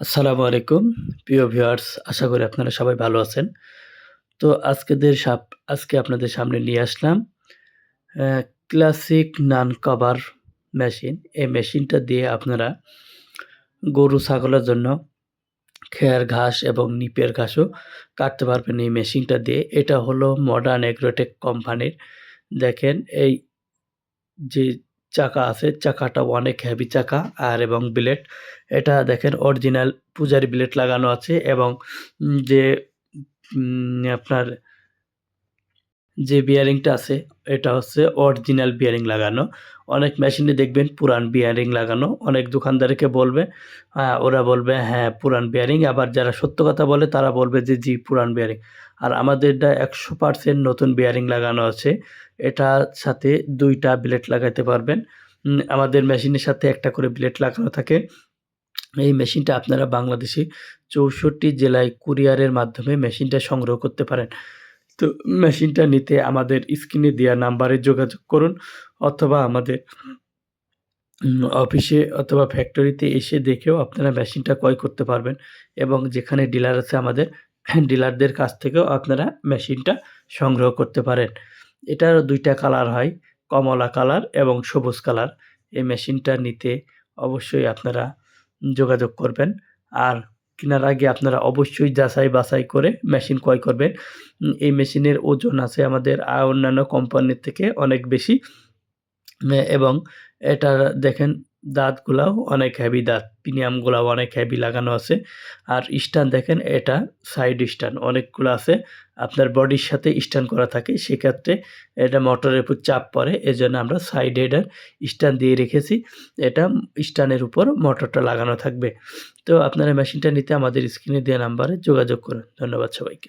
আসসালামু আলাইকুম। প্রিয় ভিউয়ার্স, আশা করি আপনারা সবাই ভালো আছেন। তো আজকেদের সাপ, আজকে আপনাদের সামনে নিয়ে আসলাম ক্লাসিক নান কভার মেশিন এই মেশিনটা দিয়ে আপনারা গরু, ছাগলের জন্য খেয়ার ঘাস এবং নিপের ঘাসও কাটতে পারবেন এই মেশিনটা দিয়ে। এটা হলো মডার্ন এগ্রোটেক কোম্পানির দেখেন, এই যে চাকা আছে, চাকাটা অনেক হেভি চাকা, আর এবং ব্লেড এটা দেখেন অরিজিনাল পূজারি ব্লেড লাগানো আছে এবং যে আপনার যে বিয়ারিংটা আছে, এটা হচ্ছে অরিজিনাল বিয়ারিং লাগানো। অনেক মেশিনে দেখবেন পুরান বিয়ারিং লাগানো। অনেক দোকানদারকে বলবে হ্যাঁ ওরা বলবে হ্যাঁ পুরান বিয়ারিং আবার যারা সত্য কথা বলে, তারা বলবে যে, জি, পুরান বিয়ারিং আর আমাদেরটা একশো পারসেন্ট নতুন বিয়ারিং লাগানো আছে। এটার সাথে দুইটা ব্লেড লাগাইতে পারবেন। আমাদের মেশিনের সাথে একটা করে ব্লেড লাগানো থাকে। এই মেশিনটা আপনারা বাংলাদেশে চৌষট্টি জেলায় কুরিয়ারের মাধ্যমে মেশিনটা সংগ্রহ করতে পারেন। তো মেশিনটা নিতে আমাদের স্ক্রিনে দেওয়া নাম্বারে যোগাযোগ করুন অথবা আমাদের অফিসে অথবা ফ্যাক্টরিতে এসে দেখেও আপনারা মেশিনটা ক্রয় করতে পারবেন এবং যেখানে ডিলার আছে আমাদের ডিলারদের কাছ থেকেও আপনারা মেশিনটা সংগ্রহ করতে পারেন। এটার দুইটা কালার হয়, কমলা কালার এবং সবুজ কালার এই মেশিনটা নিতে অবশ্যই আপনারা যোগাযোগ করবেন। আর কেনার আগে আপনারা অবশ্যই যাচাই বাছাই করে মেশিন ক্রয় করবেন। এই মেশিনের ওজন আছে আমাদের অন্যান্য কোম্পানির থেকে অনেক বেশি। এবং এটা দেখেন দাঁতগুলাও অনেক হ্যাভি দাঁত প্রিমিয়ামগুলাও অনেক হেভি লাগানো আছে। আর স্ট্যান্ড দেখেন, এটা সাইড স্ট্যান্ড, অনেকগুলো আছে। আপনার বডির সাথে স্ট্যান্ড করা থাকে, সেক্ষেত্রে এটা মোটরের উপর চাপ পড়ে, এজন্য আমরা সাইডে এটার স্ট্যান্ড দিয়ে রেখেছি। এটা স্ট্যান্ডের উপর মোটরটা লাগানো থাকবে। তো আপনারা মেশিনটা নিতে আমাদের স্ক্রিনে দেওয়া নাম্বারে যোগাযোগ করুন। ধন্যবাদ সবাইকে।